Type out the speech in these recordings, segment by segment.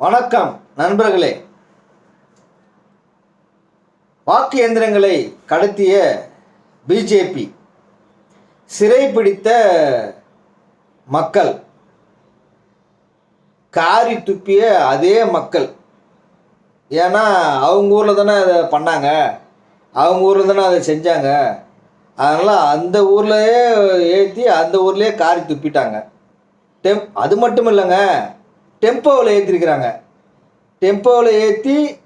வணக்கம் நண்பர்களே. வாக்கு இயந்திரங்களை கடத்திய பிஜேபி சிறை பிடித்த மக்கள் காரி துப்பிய அதே மக்கள். ஏன்னா அவங்க ஊரில் தானே அதை பண்ணாங்க. அவங்க ஊரில் தானே அதை செஞ்சாங்க. அதனால் அந்த ஊர்லேயே ஏற்றி அந்த ஊர்லேயே காரி துப்பிட்டாங்க. டெம் அது மட்டும் இல்லைங்க. டெம்போவில் ஏற்றிருக்கிறாங்க. டெம்போவில் ஏற்றி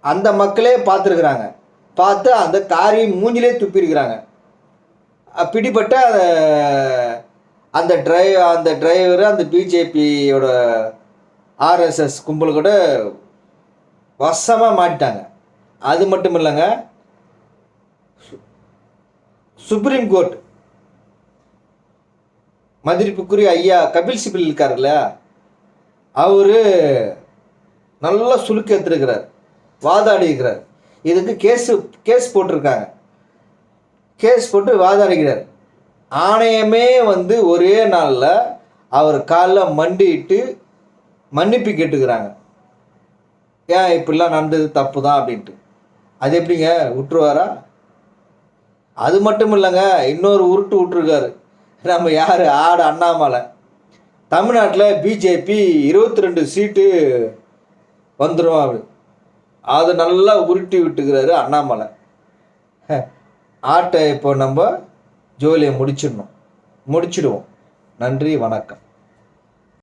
அந்த மக்களே பார்த்துருக்குறாங்க. பார்த்து அந்த காரி மூஞ்சிலே துப்பியிருக்கிறாங்க. பிடிப்பட்ட பிடிபட்ட அந்த அந்த டிரைவ் அந்த டிரைவர் அந்த பிஜேபியோட ஆர்எஸ்எஸ் கும்பல் கூட வசமாக மாட்டிட்டாங்க. அது மட்டும் இல்லைங்க சு- சுப்ரீம் கோர்ட் மதிப்புக்குரிய ஐயா கபில் சிபில் இருக்காருல்ல அவர் நல்லா சுலுக்கு எடுத்துருக்கிறார். வாதாடிக்கிறார் இதுக்கு கேஸு கேஸ் போட்டிருக்காங்க. கேஸ் போட்டு வாதாடுகிறார் ஆணையமே வந்து ஒரே நாளில் அவர் காலில் மண்டிட்டு மன்னிப்பு கேட்டுக்கிறாங்க. ஏன் இப்படிலாம் நடந்தது? தப்பு தான் அப்படின்ட்டு. அது எப்படிங்க? விட்டுருவாரா அது மட்டும் இல்லைங்க. இன்னொரு உருட்டு விட்டுருக்காரு நம்ம யார்? ஆடு அண்ணாமலை. தமிழ்நாட்டில் பிஜேபி இருபத்தி ரெண்டு சீட்டு வந்துடும் அப்படி அதை நல்லா உருட்டி விட்டுக்கிறாரு அண்ணாமலை. ஹ, ஆட்டை இப்போ நம்ம ஜோலியை முடிச்சிடணும். முடிச்சிடுவோம். நன்றி வணக்கம்.